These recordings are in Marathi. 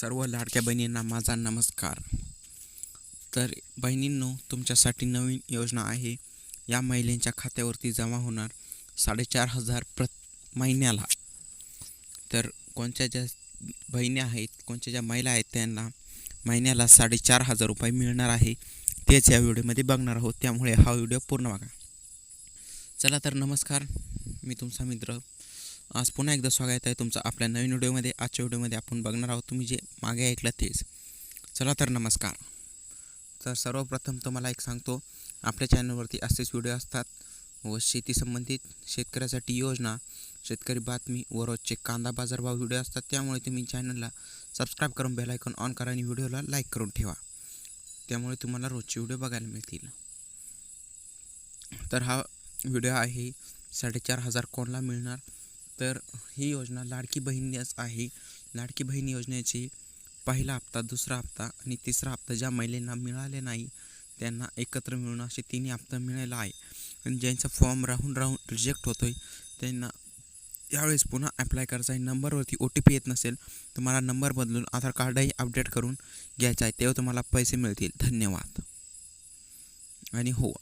सर्व लाडक्या बहिणींना माझा नमस्कार. तर बहिणींनो तुमच्यासाठी नवीन योजना आहे. या महिलेंच्या खात्यावरती जमा होणार साडेचार हजार प्रत महिन्याला. तर कोणत्या ज्या बहिणी आहेत कोणत्या ज्या महिला आहेत त्यांना महिन्याला साडेचार हजार रुपये मिळणार आहे तेच या व्हिडिओमध्ये बघणार आहोत. त्यामुळे हा व्हिडिओ पूर्ण बघा. चला तर नमस्कार. मी तुमचा मित्र आज पुन्हा एकदा स्वागत आहे तुमचं आपल्या नवीन व्हिडिओमध्ये. आजच्या व्हिडिओमध्ये आपण बघणार आहोत तुम्ही जे मागे ऐकलं तेच. चला तर नमस्कार. तर सर्वप्रथम तुम्हाला एक सांगतो आपल्या चॅनलवरती असेच व्हिडिओ असतात. व शेती संबंधित शेतकऱ्यासाठी योजना शेतकरी बातमी व रोजचे कांदा बाजारभाव व्हिडिओ असतात. त्यामुळे तुम्ही चॅनलला सबस्क्राईब करून बेल आयकॉन ऑन करा आणि व्हिडिओला लाईक करून ठेवा. त्यामुळे तुम्हाला रोजचे व्हिडिओ बघायला मिळतील. तर हा व्हिडिओ आहे साडेचार हजार कोणाला मिळणार? तर ही योजना लाडकी बहीणच आहे. लाडकी बहीण योजनेची पहिला हप्ता दुसरा हप्ता आणि तिसरा हप्ता ज्या महिलांना मिळाले नाही त्यांना एकत्र मिळून असे तिन्ही हप्ता मिळाला आहे. आणि ज्यांचा फॉर्म राहून राहून रिजेक्ट होतो आहे त्यांना यावेळेस पुन्हा अप्लाय करायचा आहे. नंबरवरती ओ टी पी येत नसेल तुम्हाला नंबर बदलून आधार कार्डही अपडेट करून घ्यायचा आहे. तेव्हा तुम्हाला पैसे मिळतील. धन्यवाद. आणि हो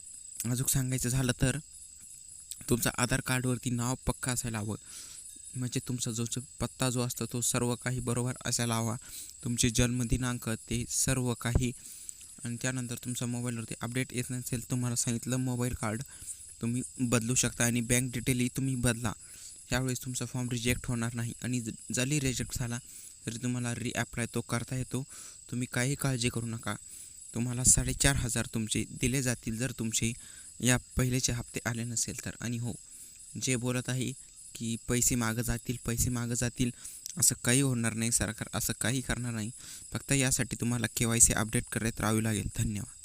अजून सांगायचं झालं तर तुमचा आधार कार्डवरती नाव पक्का असायला हवं. म्हणजे तुमचा जो जो पत्ता जो असतो तो सर्व काही बरोबर असायला हवा. तुमचे जन्मदिनांक ते सर्व काही. आणि त्यानंतर तुमचा मोबाईलवरती अपडेट येत नसेल तुम्हाला सांगितलं मोबाईल कार्ड तुम्ही बदलू शकता आणि बँक डिटेलही तुम्ही बदला. त्यावेळेस तुमचा फॉर्म रिजेक्ट होणार नाही. आणि ज- जरी रिजेक्ट झाला तरी तुम्हाला रिॲप्लाय तो करता येतो. तुम्ही काही काळजी करू नका. तुम्हाला साडेचार हजार तुमचे दिले जातील जर तुमचे या पहिलेचे हप्ते आले नसेल तर. आणि हो जे बोलत आहे की पैसे मागं जातील पैसे मागं जातील असं काही होणार नाही सरकार असं काही करणार नाही. फक्त यासाठी तुम्हाला के वाय सी अपडेट करत राहावी लागेल. धन्यवाद.